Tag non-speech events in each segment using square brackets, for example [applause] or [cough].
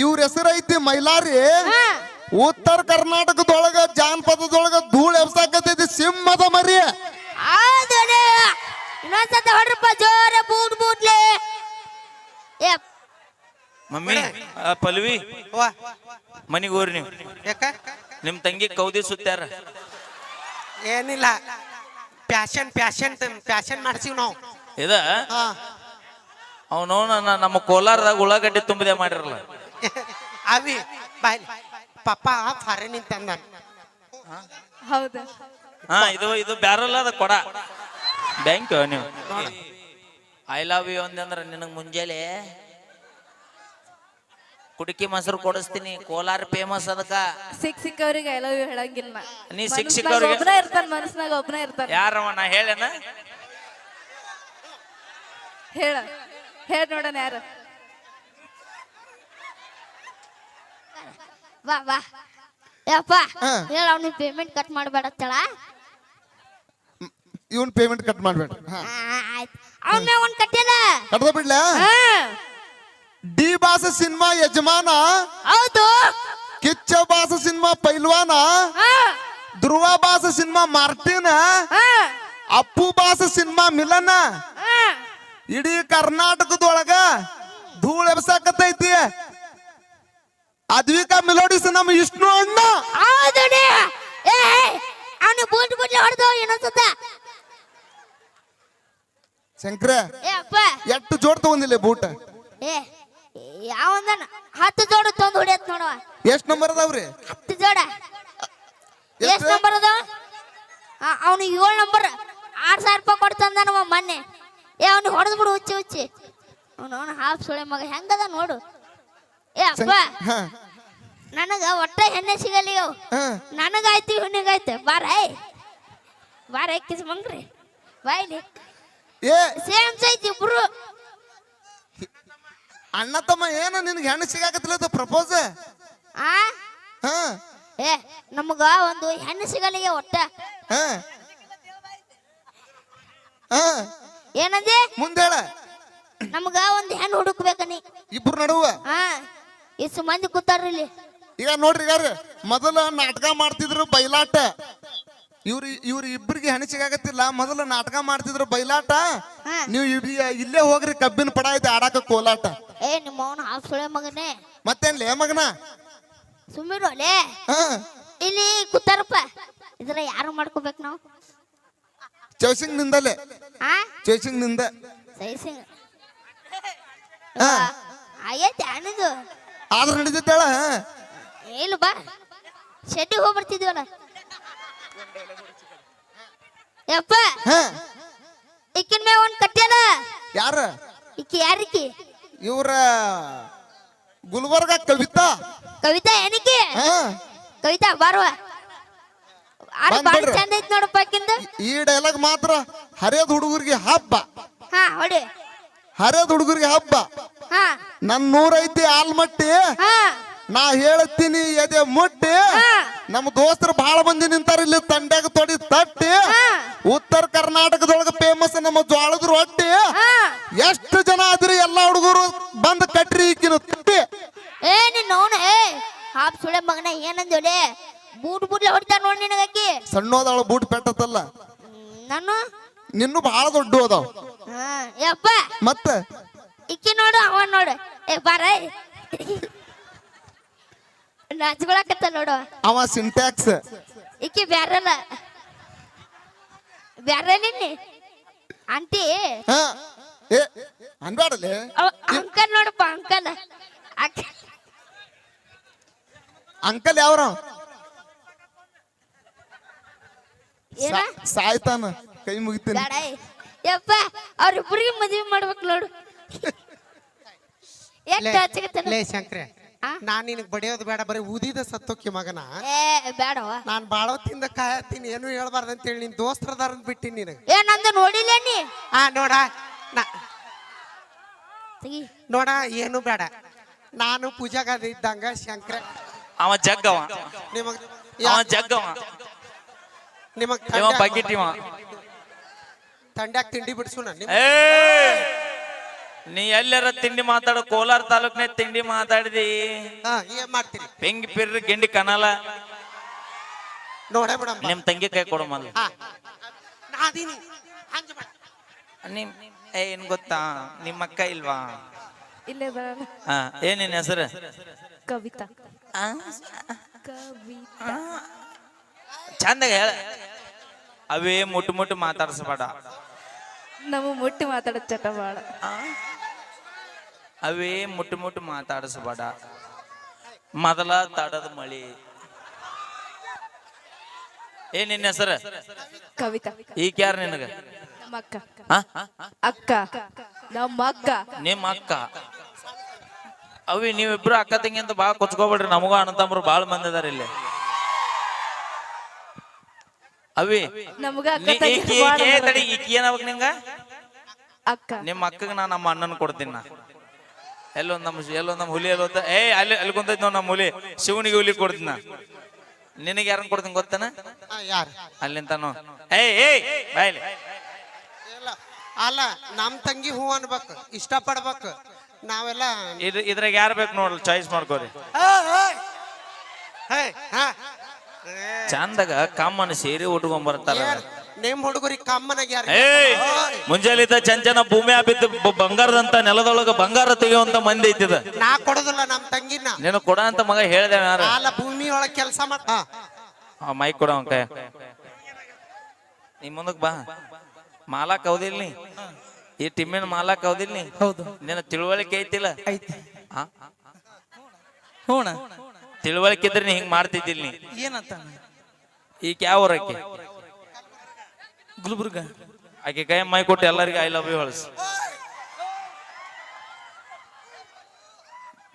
ಇವ್ರ ಹೆಸರೈತಿ ಐತಿ ಮೈಲಾರಿ. ಉತ್ತರ ಕರ್ನಾಟಕದೊಳಗ ಜಾನಪದದೊಳಗ ಧೂಳು ಎಬ್ಸಾಕತೈತಿ ಸಿಂಹದ ಮರಿ. ಹೌದನೇ. ಇನ್ನೊಂದ್ಸತ ಹೊಡ್ರಪ್ಪ ಜೋರ ಬೂಟ್ ಬೂಟ್ಲೆ ಏ. ಮಮ್ಮಿ ಆ, ಪಲ್ವಿ ವಾ. ಮನಿಗೆ ಹೋಗ್ರಿ ನೀವು. ಯಾಕ? ನಿಮ್ ತಂಗಿ ಕೌದಿ ಸುತ್ತಾರ. ಏನಿಲ್ಲ. ಪ್ಯಾಶನ್ ಪ್ಯಾಶನ್ ಪ್ಯಾಶನ್ ಮಾಡ್ಸಿವ್ ನಾವು. ಇದ? ಅವನು ನಮ್ಮ ಕೋಲಾರದಾಗ ಉಳ್ಳಾಗಡ್ಡಿ ತುಂಬಿದೆ ಮಾಡಿರಲ್ಲ. ಅವಿ ಬಾಯ್ ಪಪ್ಪ ಫಾರಿನ್ ತಂದ ಹೌದಾ. ಹಾ ಇದು ಇದು ಬ್ಯಾರಲ್ಲ ಅದ ಕೊಡ. ಬ್ಯಾಂಕ್ ನೀವು. ಐ ಲವ್ ಯು ಅಂದ್ರೆ ನಿನಗೆ ಮುಂಜಾನೆ ಕುಡುಕಿ ಮೊಸರು ಕೊಡಿಸ್ತೀನಿ ಕೋಲಾರ ಫೇಮಸ್ ಅದಕ್ಕ. ಸಿಕ್ ಸಿಕ್ಕವ್ರಿಗೆ ಐ ಲವ್ ಯು ಹೇಳಂಗಿಲ್ಲ ನೀ ಸಿಕ್ ಮನಸ್ನಾಗ ಸಿಕ್ಕವ್ರಿಗೆ- ಒಬ್ನೇ ಇರ್ತಾನ ಮನಸ್ನಾಗ ಒಬ್ನೇ ಇರ್ತಾನ. ಯಾರವ ನಾ ಹೇಳೇನ? ಹೇಳ. ಹೇಳ ನೋಡೋಣ ಯಾರು. ಬಾ ಬಾ ಯಪ್ಪ ಹಾ. ಹೇಳ ಅವ್ನಿಗೆ ಪೇಮೆಂಟ್ ಕಟ್ ಮಾಡಬೇಡ ತಳ ಇವನ್ ಪೇಮೆಂಟ್ ಕಟ್ ಮಾಡಬೇಡ. ಆಯ್ತು. ಅವನ ಒಂದ್ ಕಟ್ಟಿಲ್ಲ ಕಟ್ದ ಬಿಡ್ಲ? ಹಾ. D ಬಾಸ cinema Yajamana? ಹೌದು. ಕಿಚ್ಚ ಬಾಸ ಸಿನಿಮಾ ಪೈಲ್ವಾನ? ಹಾ. ಧ್ರುವ ಬಾಸ ಸಿನಿಮಾ ಮಾರ್ಟಿನ? ಹಾ. ಅಪ್ಪು ಬಾಸ ಸಿನಿಮಾ ಮಿಲನ? ಹಾ. ಇಡೀ ಕರ್ನಾಟಕದೊಳಗ ಧೂಳ ಎಬ್ಸಾಕತೈತಿ ಅದ್ವಿಕಾ ಮೆಲೋಡಿಸ್ ನಮ್ಮ ವಿಷ್ಣು ಅಣ್ಣ. ಹೌದನೇ ಏ ಅವನು ಬೂಟ್ ಬೂಟ್ಲೆ ಹೊಡೆದು ಏನಂತ ಶಂಕರ ಏ ಅಪ್ಪ. ಎಷ್ಟು ಜೋಡ್ ತಗೊಂದಿಲ್ಲ ಬೂಟ್? ಏ ಯಾವಂದನ ಹತ್ತು ಜೋಡ ತಂದು ಹೊಡಿಯತ್ ನೋಡುವ. ಎಷ್ಟ್ ನಂಬರ್ ಅದಾವ್ರಿ? ಹತ್ತು ಜೋಡ. ಎಷ್ಟ್? ನಂಬರ್ ಅದ ಅವನು ಏಳು ನಂಬರ್ ಆರ್ ಸಾವಿರ ರೂಪಾಯಿ ಕೊಡ್ತಂದ ಮೊನ್ನೆ. ಏ ಅವ್ನಿಗೆ ಹೊಡೆದ್ ಬಿಡು ಹುಚ್ಚಿ ಹುಚ್ಚಿ. ಅವನು ಅವನು ಹಾಫ್ ಸುಳೆ ಮಗ. ಹೆಂಗದ ನೋಡು. ಏ ಅಪ್ಪ ಹಾ. ನನಗ ಒಟ್ಟ ಹೆಣ್ಣೆ ಸಿಗಲಿ ಅವು ಹಾ. ನನಗಾಯ್ತು ಇವನಿಗಾಯ್ತು ಬಾರ ಬಾರ ಕಿಸ್ ಮಂಗ್ರಿ. ಬಾಯ್ಲಿ ಏ. ಸೇಮ್ ಸೈಜ್ ಇಬ್ರು. ಅಣ್ಣ ತಮ್ಮ ಏನ ನಿನ್ಗೆ ಹೆಣ್ಣು ಸಿಗಾಕತ್ತಿಲ್ಲ ಪ್ರಪೋಸ್ ಆ? ಹಾ. ಏ ನಮಗ ಒಂದು ಹೆಣ್ಣು ಸಿಗಲಿ ಒಟ್ಟ. ಹಾ. ಹಾ. ಏನಂದೆ? ಮುಂದೆ ಹೇಳ. ನಮಗ ಒಂದು ಹೆಣ್ಣು ಹುಡುಕ್ಬೇಕ ನೀ. ಇಬ್ರು ನಡುವ. ಹಾ. ಇಷ್ಟು ಮಂದಿ ಕೂತಾರ್ರಿ ಇಲ್ಲಿ? ಈಗ ನೋಡ್ರಿ ಈಗ ಮೊದಲ ನಾಟಕ ಮಾಡ್ತಿದ್ರು ಬೈಲಾಟ. ಇವ್ರು ಇವ್ರ ಇಬ್ಬರಿಗೆ ಹೆಣಸಿಗಾಗತ್ತಿಲ್ಲ ಮೊದಲು ನಾಟಕ ಮಾಡ್ತಿದ್ರು ಬೈಲಾಟ. ಹಾ. ನೀವು ಇಲ್ಲೇ ಹೋಗ್ರಿ ಕಬ್ಬಿನ ಪಡ ಐತೆ ಆಡಾಕ ಕೋಲಾಟ. ಏ ನಿಮ್ಮ ಅವನು ಹಾಫ್ ಸುಳೆ ಲೇ ಮಗನ? ಸುಮ್ಮಿರು ಲೇ. ಹಾ. ಇಲ್ಲಿ ಕೂತಾರಪ್ಪ. ಇದ್ರ ಯಾರು ಮಾಡ್ಕೋಬೇಕು ನಾವು? ಚೌಸಿಂಗ್ ನಿಂದಲೇ ಆ ಚೌಸಿಂಗ್. ನಿಂದ ಸೈ ಸಿಂಗ್ ಹಾ. ಆಗೈತೆ ಆದ್ರ ನಡೀತೈತೇಳ? ಏನು ಬಾ. ಶೆಡ್ಡಿಗೆ ಹೋಗಿ ಬರ್ತಿದ್ವಲ್ಲ. ಯಪ್ಪ. ಹಾ. ಇಕ್ಕಿನ ಮೇ ಒಂದ್ ಕಟ್ಟಿಯಲ್ಲ ಯಾರ? ಇಕ್ಕಿ ಯಾರಿಕಿ? ಇವ್ರ ಗುಲ್ಬರ್ಗ ಕವಿತಾ. ಕವಿತಾ ಏನಕ್ಕೆ ಹಾ. ಕವಿತಾ ಬಾರುವ. ಅರೆ ಬಾರಿ ಬಂದ್ಬಿಡ್ರಿ. ಚಂದ ಐತ್ ನೋಡಪ್ಪ ಆಕಿಂದು. ಈ ಡೈಲಾಗ್ ಮಾತ್ರ ಹರಿಯದ ಹುಡುಗರಿಗೆ ಹಬ್ಬ. ಹಾ ಹೊಡಿ. ಹರಿಯದ ಹುಡುಗರಿಗೆ ಹಬ್ಬ. ಹಾ. ನನ್ ನೂರೈತಿ ಆಲ್ಮಟ್ಟಿ. ಹಾ. ನಾ ಹೇಳತ್ತೀನಿ ಎದೆ ಮುಟ್ಟಿ. ನಮ್ಮ ದೋಸ್ತರು ಬಹಳ ಮಂದಿ ನಿಂತಾರ ಇಲ್ಲಿ ತಂಡ್ಯಾಗ ತೊಡಿ ತಟ್ಟಿ. ಉತ್ತರ ಕರ್ನಾಟಕದೊಳಗ ಫೇಮಸ್ ನಮ್ಮ ಜ್ವಾಳದ ರೊಟ್ಟಿ. ಎಷ್ಟು ಜನ ಆದ್ರಿ ಎಲ್ಲಾ ಹುಡುಗರು ಬಂದ್ ಕಟ್ರಿ ಈಕಿನ ತಟ್ಟಿ. ಏ ನಿನ್ನ ಅವನ ಏ ಹಾಪ್ ಸುಳೆ ಮಗನ ಬೂಟ್ ಬೂಟ್ಲೆ ಹೊಡಿತಾರ ನೋಡಿ ನಿನಗಾಕಿ ಸಣ್ಣೋದಾಳ ಬೂಟ್ ಪೆಟ್ಟತ್ತಲ್ಲ. ನಾನು? ನಿನ್ನೂ ಬಹಳ ದೊಡ್ಡ ಅದಾವ. ಹಾ ಯಪ್ಪ. ಮತ್ತ? ಇಕ್ಕಿ ನೋಡು ಅವ ನೋಡು. ಏ ಬಾರ. ನಾಚ್ಕೊಳಕತ್ತ ನೋಡು. ಅವ ಸಿಂಟ್ಯಾಕ್ಸ್ ಇಕ್ಕಿ ಬ್ಯಾರಲ್ಲ. ಬ್ಯಾರ ನಿನ್ನೆ? ಆಂಟಿ. ಹಾ. ಏ ಅನ್ಬೇಡಲೇ ಅಂಕಲ್ ನೋಡಪ್ಪ ಅಂಕಲ್. ಅಂಕಲ್ ಯಾವ್ರ? ಸಾಯ್ತಾನ. ಕೈ ಮುಗಿತೀನಿ. ಯಪ್ಪ ಅವ್ರಿಬ್ರಿಗೆ ಮದುವೆ ಮಾಡ್ಬೇಕು ನೋಡು. [laughs] ಎಷ್ಟು ಹಚ್ಚಕತ್ತಾನ ಲೇ ಶಂಕ್ರೆ ಆ? ನಾನ್ ನಿನಗ್ ಬಡಿಯೋದು ಬೇಡ ಬರೀ ಊದಿದ ಸತ್ತೋಕಿ ಮಗನ. ಏ ಬೇಡವ ನಾನ್ ಬಾಳೋತಿಂದ ಕಾಯತ್ತೀನಿ ಏನು ಹೇಳ್ಬಾರ್ದು ಅಂತೇಳಿ ನಿನ್ ದೋಸ್ತರದಾರ ಬಿಟ್ಟಿನಿ ನಿನಗೆ. ಏ ನಂದು ನೋಡಿಲ್ಲ ನೀ? ಆ ನೋಡ ನಾ ತೆಗಿ. ನೋಡ ಏನು ಬೇಡ. ನಾನು ಪೂಜಾಗದ ಇದ್ದಂಗ ಶಂಕ್ರ. ಅವ ಜಗ್ಗವ. ನಿಮಗ್ ಅವ ಜಗ್ಗವ. ನಿಮಗ್ ಇವ. ತಂಡ್ಯಾಗ ತಿಂಡಿ ಬಿಡಿಸೋಣ ಏ! ನೀ ಎಲ್ಲಾರ ತಿಂಡಿ ಮಾತಾಡ ಕೋಲಾರ ತಾಲೂಕ್ನ ತಿಂಡಿ ಮಾತಾಡಿದಿ. ಹಾ ಏನ್ ಮಾಡ್ತೀರಿ? ಪೆಂಗಿ ಪಿರ್ರಿ ಗಿಂಡಿ ಕನಲ ನೋಡೇ ಬಿಡಮ್ಮ. ನಿಮ್ ತಂಗಿ ಕೈ ಕೊಡು ಮೊದ್ಲು. ಹಾ ನಾ ಅದೀನಿ. ನಿಮ್ ಏ ಏನ್ ಗೊತ್ತಾ? ನಿಮ್ಮ ಅಕ್ಕ ಇಲ್ವಾ? ಇಲ್ಲೇ ಹಾ ಏನ್ ಹೆಸರು? ಕವಿತಾ. ಕವಿತಾ. ಚಂದಾಗ ಹೇಳ. ಅವೇ ಮುಟ್ಟು ಮುಟ್ಟು ಮಾತಾಡ್ಸಬೇಡ. ನಮ್ಮ ಮುಟ್ಟಿ ಮಾತಾಡೋ ಚಟ ಬಾಳ. ಅವೇ ಮುಟ್ಟು ಮುಟ್ಟು ಮಾತಾಡಿಸ್ಬೇಡ. ಮೊದಲ ತಡದ ಮಳಿ. ಏ ನಿನ್ನ ಹೆಸರ? ಕವಿತಾ. ಈಗ ಯಾರು ನಿನಗ? ಅಕ್ಕ? ಅಕ್ಕ. ನಮ್ಮ ಅಕ್ಕ. ನಿಮ್ಮ ಅಕ್ಕ. ಅವಿ ನೀವಿಬ್ರು ಅಕ್ಕ ತಂಗಿ ಅಂತ ಬಾಳ ಕೊಚ್ಕೋಬೇಡ್ರಿ. ನಮಗೂ ಅಣ್ಣತಮ್ಮರು ಬಾಳ ಮಂದಿ ಅದಾರ ಇಲ್ಲಿ. ಅವಿ ನಮಗ ಅಕ್ಕ ತಂಗಿ ಏನಾಗ್ಬೇಕು ನಿಂಗ ಅಕ್ಕ. ನಿಮ್ಮ ಅಕ್ಕಗೆ ನಾ ನಮ್ಮ ಅಣ್ಣನ ಕೊಡ್ತೀನಿ ನಾ. ಎಲ್ಲೊಂದ್ ನಮ್ಮ ಎಲ್ಲೋ ನಮ್ಮ ಹುಲಿ ಎಲ್ಲೊಂದ ಏ ಅಲ್ಲಿ ಅಲ್ಲಿ ಕುಂತೈತಿ ನೋಡ್ ನಮ್ಮ ಹುಲಿ. ಶಿವನಿಗೆ ಹುಲಿ ಕೊಡ್ತೀನಿ ನಾ. ನಿನಗೆ ಯಾರನ್ನ ಕೊಡ್ತೀನಿ ಗೊತ್ತನ? ಯಾರು? ಅಲ್ಲಿಂತಾನು ಏಯ್ ಏಯ್ ಬಾಯ್ಲಿ. ಅಲ್ಲ ನಮ್ ತಂಗಿ ಹೂ ಅನ್ಬೇಕು ಇಷ್ಟ ಪಡ್ಬೇಕು ನಾವೆಲ್ಲ ಇದ್ ಇದ್ರಾಗ ಯಾರು ಬೇಕು ನೋಡ್ರಿ ಚಾಯ್ಸ್ ಮಾಡ್ಕೋರಿ. ಹೇ, ಹಾ. ಚಂದಾಗ ಕಮ್ಮನ ಸೇರಿ ಉಟ್ಕೊಂಡ್ ಬರ್ತಾರ ನಿಮ್ ಹುಡುಗರಿಗೆ ಕಮ್ಮನಾಗಿ ಯಾರು ಏಯ್ ಚಂಚನ ಭೂಮಿ ಬಿದ್ದು ಬ- ಬಂಗಾರದಂತ ನೆಲದೊಳಗ ಬಂಗಾರ ತೆಗೆಯುವಂತ ಮಂದಿ ಐತಿದ ನಾ ಕೊಡೋದಿಲ್ಲ ನಮ್ ತಂಗಿನ. ನೀನು ಕೊಡ ಅಂತ ಮಗ ಹೇಳ್ದೆ ಯಾರು ಭೂಮಿ ಒಳಗ್ ಕೆಲಸ ಮಾಡ ಮೈಕ್ ಕೊಡ ಅವನ್ ಕೈ ನೀ ಮುಂದಕ್ ಬಾ. ಮಾಲಾಕ್ ಹೌದಿಲ್ ನೀ? ಈ ಟಿಮ್ಮಿನ ಮಾಲಾಕ್ ಹೌದಿಲ್ ನೀ? ಹೌದು. ನಿನ್ನ ತಿಳುವಳಿಕೆ ಐತಿಲ್ಲ? ಐತಿ. ಆ? ಹೂಣ. ತಿಳುವಳಿಕೆ ಇದ್ರೆ ನೀ ಹಿಂಗ್ ಮಾಡ್ತಿದ್ದಿಲ್ ನೀ? ಏನಂತ ಈಗ ಯಾವ ಊರಕ್ಕೆ? ಗುಲ್ಬರ್ಗ. ಆಕೆ ಕೈ ಮೈ ಕೊಟ್ಟು ಎಲ್ಲರಿಗೂ ಐ ಲವ್ ಯು ಹೊಳಸ್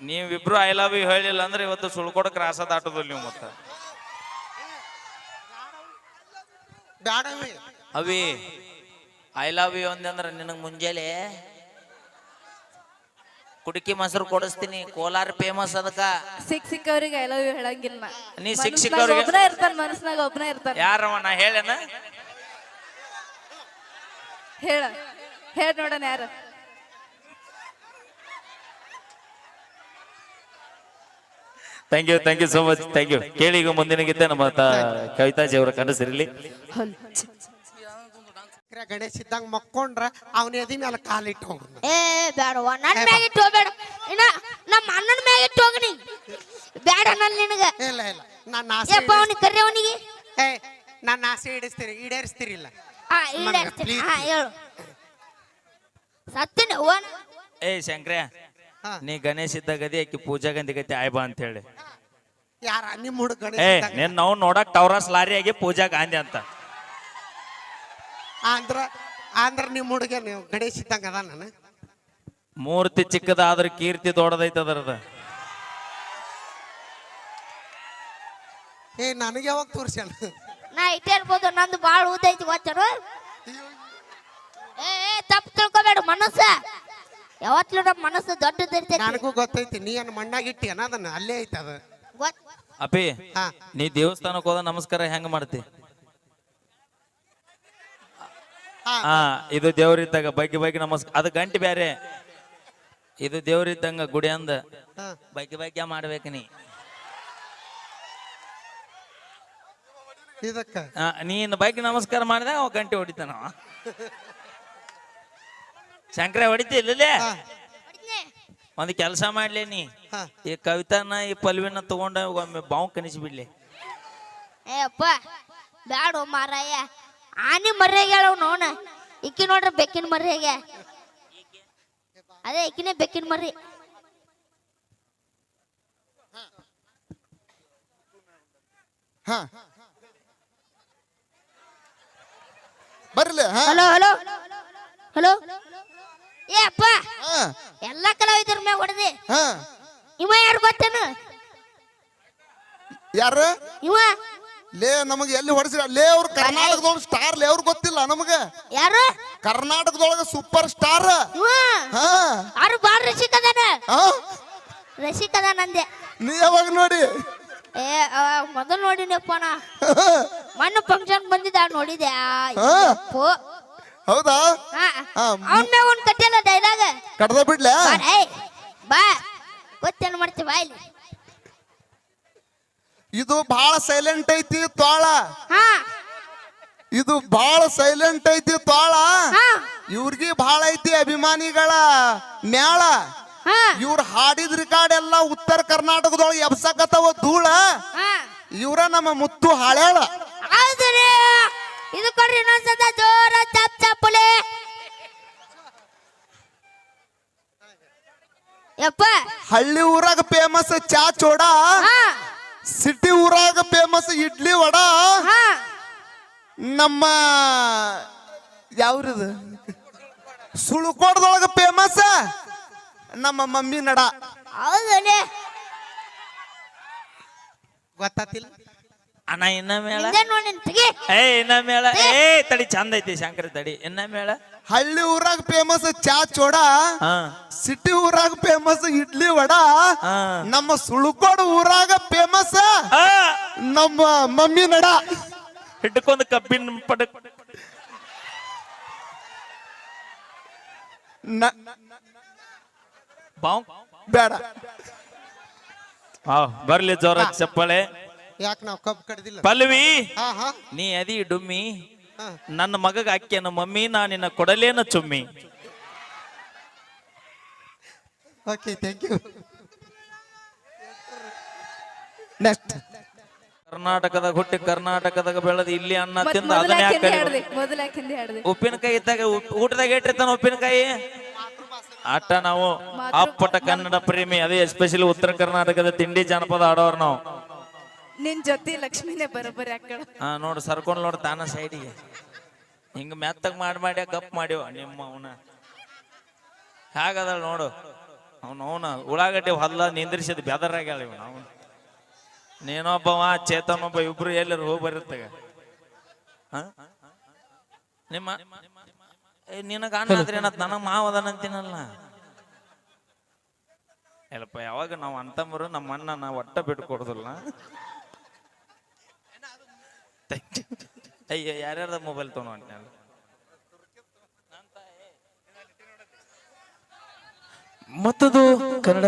ನೀವಿಬ್ರು ಐ ಲವ್ ಯು ಹೇಳಿಲ್ಲ ಅಂದ್ರೆ ಇವತ್ತು ಸುಳ್ಕೊಡ ಕ್ರಾಸ ದಾಟೋದಿಲ್ಲ ನೀವು ಮತ್ತ. ಅವಿ ಐ ಲವ್ ಯು ಅಂದ್ರೆ ನಿನಗ್ ಮುಂಜಾನೆ ಕುಡಕಿ ಮೊಸರು ಕೊಡಿಸ್ತೀನಿ ಕೋಲಾರ ಫೇಮಸ್ ಅದಕ್ಕ. ಸಿಕ್ ಸಿಕ್ಕವ್ರಿಗೆ ಐ ಲವ್ ಯು ಹೇಳಂಗಿಲ್ಲ. ನೀ ಸಿಕ್ ಸಿಕ್ಕವ್ರಿಗೆ- ಒಬ್ನೇ ಇರ್ತಾನ ಮನಸ್ನಾಗ ಒಬ್ನೇ ಇರ್ತಾನ. ಯಾರವ ನಾ ಹೇಳೇನ ಹೇಳ ಹೇಳ ನೋಡೋಣ ಯಾರು. Thank you thank you so much thank you ಕೇಳಿ ಈಗ ಮುಂದಿನ ಗೀತೆ ನಮ್ಮ ಕವಿತಾಜಿ ಅವರ ಕನಸಿರಲಿ. ಗಣೇಶ್ ಇದ್ದಂಗ ಮಕ್ಕೊಂಡ್ರ ಅವನ ಎದಿ ಮೇಲೆ ಕಾಲಿಟ್ಟು ಹೋಗ ಏ ಬೇಡವ ನನ್ನ ಮ್ಯಾಗ ಇಟ್ಟು ಹೋಗ್ಬೇಡ. ಇನ್ನ ನಮ್ಮ ಅಣ್ಣನ ಮ್ಯಾಗ ಇಟ್ಟು ಹೋಗ್ನಿ. ಬೇಡ ನನ್ನ ನಿನಗ. ಇಲ್ಲ ಇಲ್ಲ. ನನ್ನ ಆಸೆ ಯಪ್ಪ ಅವನಿಗೆ ಕರಿ ಅವನಿಗೆ. ಏ ನನ್ನ ಆಸೆ ಈಡೇರಿಸ್ತೀರಿ ಈಡೇರಿಸ್ತೀರಿಲ್ಲ. ಹಾ ಈಡೇರ್ತೀನಿ ಹಾ ಹೇಳು. ಸತ್ತಿನ ಅವ್ವ ಏ ಶಂಕ್ರ್ಯ ಹಾ. ನೀ ಗಣೇಶ ಇದ್ದ ಗದಿ ಆಕಿ ಪೂಜಾ ಗಂಧಿ ಗತಿ ಆಯ್ಬಾ ಅಂತ ಹೇಳಿ. ಯಾರ ನಿಮ್ಮ ಹುಡುಗ ಗಣೇಶ್ ಏ ಇದ್ದಂಗ. ನೀನ್ ನಾವು ನೋಡಕ್ ಟವರಸ್ ಲಾರಿ ಆಗಿ ಪೂಜಾ ಗಾಂಧಿ ಅಂತ. ಅಂದ್ರ ಅಂದ್ರ ನಿಮ್ಮ ಹುಡುಗ ನೀವು ಗಣೇಶ ಇದ್ದಂಗ ಅದ ನಾನು? ಮೂರ್ತಿ ಚಿಕ್ಕದಾದ್ರ ಕೀರ್ತಿ ದೊಡ್ಡದೈತ ಅದರದ ಏ ನನಗೆ ಯಾವಾಗ ತೋರ್ಸ್ಯಾನ? ನಾ ಇಟ್ಟೇ ಇರ್ಬೋದು ನಂದು ಬಾಳ ಊದೈತಿ ಗೊತ್ತರು ಏ ಏ ತಪ್ಪು ತಿಳ್ಕೊಬೇಡ ಮನಸ್ಸ. ಯಾವತ್ಲೂ ನಮ್ಮ ಮನಸ್ಸು ದೊಡ್ಡದಿರ್ತೈತಿ. ನನಗೂ ಗೊತ್ತೈತಿ ನೀ ಅನ್ನ ಮಣ್ಣಾಗ ಇಟ್ಟಿ ಅದನ್ನ ಅಲ್ಲೇ ಐತ ಅದು. ಗೊತ್ತ ಅಪಿ ಹಾ. ನೀ ದೇವಸ್ಥಾನಕ್ಕೆ ಹೋದ ನಮಸ್ಕಾರ ಹೆಂಗ್ ಮಾಡ್ತಿ? ಹಾ. ಹಾ ಇದು ದೇವ್ರಿದ್ದಾಗ ಬಗ್ಗೆ ಬಗ್ಗೆ ನಮಸ್ಕಾರ ಅದು ಗಂಟೆ ಬ್ಯಾರೆ. ಇದು ದೇವ್ರಿದ್ದಂಗ ಗುಡಿ ಅಂದ. ಹಾ. ಬಗ್ಗೆ ಬಗ್ಗೆ ಮಾಡ್ಬೇಕು ನೀ. ಇದಕ್ಕ? ಆ, ನೀನ್ ಬೈಕ್ ನಮಸ್ಕಾರ ಮಾಡಿದಾಗ ಅವ ಗಂಟೆ ಹೊಡಿತಾನ. ಶಂಕರ ಹೊಡಿತಿಲ್ಲೇ ಒಂದ್ ಕೆಲಸ ಮಾಡ್ಲಿ ನೀ. ಈ ಕವಿತಾನ ಈ ಪಲ್ವಿನ ತಗೊಂಡ ಒಮ್ಮೆ ಬಾವು ಕನಿಸ್ಬಿಡ್ಲಿ ಏ ಬ್ಯಾಡು ಬ್ಯಾಡ ಮಾರಾಯ. ಆನೆ ಮರ್ಯಾಗ ನೋಣ. ಇಕ್ಕಿ ನೋಡ್ರಿ ಬೆಕ್ಕಿನ ಮರ್ಯಾಗ. ಅದೇ ಇಕ್ಕಿನೇ ಬೆಕ್ಕಿನ ಮರಿ ಹಾ. ಬರ್ಲಿ ಹಾ. Hello hello. ಹಲೋ. ಏ ಅಪ್ಪ. ಹಾ. ಎಲ್ಲಾ ಕಲಾವಿದರ ಮ್ಯಾಗ ಹೊಡೆದಿ. ಹಾ. ಇವ ಯಾರು ಗೊತ್ತೇನು? ಯಾರು? ಇವ. ಲೇ ನಮಗೆ ಎಲ್ಲಿ ಹೊಡೆಸಿ ಲೇ ಅವ್ರು ಕರ್ನಾಟಕದೊಳಗೆ ಸ್ಟಾರ್ ಲೇ ಅವ್ರು ಗೊತ್ತಿಲ್ಲ ನಮಗ. ಯಾರು? ಕರ್ನಾಟಕದೊಳಗ ಸೂಪರ್ ಸ್ಟಾರ್ ಇವ. ಹಾ. ಯಾರು ಬಾಳ ರಸಿಕ್ ಅದಾನ ಹಾ. ರಸಿಕ್ ಅದಾನ ಅಂದೆ ನೀ ಯಾವಾಗ ನೋಡಿ? ಏ ಮೊದಲು ನೋಡಿನಪ್ಪ ನಾ. [laughs] ಮೊನ್ನೆ ಫಂಕ್ಷನ್ ಬಂದಿದ್ದ ನೋಡಿದೆ. ಹೌದಾ? ಅವ್ನ ಮ್ಯಾಗ ಒಂದ್ ಕಟ್ಟಿಲ್ಲ ಡೈಲಾಗ ಕಡ್ದ ಬಿಡ್ಲ? ಬಾ ಗೊತ್ತೇನು ಮಾಡ್ತೀವಿ ಬಾ ಇಲ್ಲಿ. ಇದು ಬಹಳ ಸೈಲೆಂಟ್ ಐತಿ ತೋಳ ಹಾ. ಇದು ಬಹಳ ಸೈಲೆಂಟ್ ಐತಿ ತೋಳ ಹಾ. ಇವ್ರಿಗೆ ಬಹಳ ಐತಿ ಅಭಿಮಾನಿಗಳ ಮ್ಯಾಳ. ಇವ್ರ ಹಾಡಿದ ರೆಕಾರ್ಡ್ ಎಲ್ಲ ಉತ್ತರ ಕರ್ನಾಟಕದೊಳಗೆ ಎಬ್ಸಕತ್ತವ ಧೂಳ. ಇವ್ರ ನಮ್ಮ ಮುತ್ತು ಹಾಳ್ಯಾಳ. ಹೌದ್ರಿ. ಇದು ಕೊಡ್ರಿ ಇನ್ನೊಂದ್ಸತ ಜೋರ ಚಪ್ ಚಾಪುಲೆ ಯಪ್ಪ. ಹಳ್ಳಿ ಊರಾಗ ಫೇಮಸ್ ಚಾ ಚೋಡ. ಹಾ. ಸಿಟಿ ಊರಾಗ ಫೇಮಸ್ ಇಡ್ಲಿ ವಡ. ಹಾ. ನಮ್ಮ ಯಾವ್ರಿದು? ಸುಳುಕೋಟದೊಳಗ ಫೇಮಸ್ ನಮ್ಮ ಮಮ್ಮಿ ನಡ. ಹೌದಲ್ಲೇ ಗೊತ್ತಾತಿಲ್ಲ ಅಣ್ಣ ಇನ್ನ ಮೇಳ? ಏ ಇನ್ನ ಮೇಳ? ಏ ತಡಿ ಚಂದ ಐತಿ ಶಂಕರ ತಡಿ. ಇನ್ನ ಮೇಳ? ಹಳ್ಳಿ ಊರಾಗ ಫೇಮಸ್ ಚಾ ಚೋಡ ಹಾ. ಸಿಟಿ ಊರಾಗ ಫೇಮಸ್ ಇಡ್ಲಿ ವಡ ಹಾ. ನಮ್ಮ ಸುಳುಕೋಡ್ ಊರಾಗ ಫೇಮಸ್ ಆ, ನಮ್ಮ ಮಮ್ಮಿ ನಡ. ಹಿಡ್ಕೊಂಡ್ ಕಬ್ಬಿನ ಪಡ ನ- ಬಾವ್ ಬೇಡ. ಆ ಬರ್ಲಿ ಜೋರ ಚಪ್ಪಳೆ. ಯಾಕೆ ನಾವು ಕಬ್ಬು ಕಡ್ದಿಲ್ಲ? ಪಲ್ವಿ. ಹಾ ಹಾ. ನೀ ಅದಿ ಡುಮ್ಮಿ. ಹಾ. ನನ್ನ ಮಗಗ ಅಕ್ಕಿಯನ್ನ ಮಮ್ಮಿ ನಾ ನಿನ್ನ ಕೊಡಲೇನ ಚುಮ್ಮಿ. ಓಕೆ ಥ್ಯಾಂಕ್ ಯು ನೆಕ್ಸ್ಟ್ ಕರ್ನಾಟಕದಾಗ ಹುಟ್ಟಿ ಕರ್ನಾಟಕದಾಗ ಬೆಳೆದು ಇಲ್ಲಿ ಅನ್ನ ತಿಂದ ಅದನ್ನ ಯಾಕೆ ಮೊದಲ ಉಪ್ಪಿನಕಾಯಿ ಇದ್ದಾಗ ಉಪ್- ಊಟದಾಗ ಇಟ್ಟಿರ್ತಾನ ಉಪ್ಪಿನಕಾಯಿ? ಆಟ ನಾವು ಅಪ್ಪಟ ಕನ್ನಡ ಪ್ರೇಮಿ ಅದೇ ಎಸ್ಪೆಷಲಿ ಉತ್ತರ ಕರ್ನಾಟಕದ ತಿಂಡಿ ಜನಪದ ಆಡೋರು ನಾವು. ನಿನ್ ಜೊತೆ ಲಕ್ಷ್ಮಿನೇ ಬರೋಬ್ಬರಿ ಅಕ್ಕಳ ಹಾ ನೋಡು ಸರ್ಕೊಂಡ್ ನೋಡು ತಾನ ಸೈಡಿಗೆ ಹಿಂಗ ಮೆತ್ತಗ್ ಮಾಡಿ ಮಾಡಿ ಗಪ್ ಮಾಡಿವ ನಿಮ್ಮ ಅವನ. ಹೇಗದಳ ನೋಡು. ಅವನು ಅವನ ಉಳ್ಳಾಗಡ್ಡಿ ಹೊಲ್ಲ ನಿಂದ್ರಿಸಿದ ಬೆದರಾಗ್ಯಾಳ ಇವನು ಅವನು. ನೀನೊಬ್ಬವ ಚೇತನ್ ಒಬ್ಬ ಇಬ್ರು ಎಲ್ಲರೂ ಹೋಗಿ ಬರುತ್ತಾಗ? ನಿಮ್ಮ ನಿನಗ ಅಣ್ಣ ಆದ್ರೆ ಏನತ್? ನನಗ ಮಾವ ಅದಾನಂತೀನಲ್ಲ ಎಲ್ಲಪ್ಪ ಯಾವಾಗ ನಾವು ಅಂತಂಬರು ನಮ್ಮ ಅಣ್ಣ ನಾ ಒಟ್ಟ ಬಿಟ್ಟು ಕೊಡುದಿಲ್ಲ. ಅಯ್ಯೋ ಯಾರ್ಯಾರ್ದ ಮೊಬೈಲ್ ತಗೊಂಡ್ ಮತ್ತದು ಕನ್ನಡ.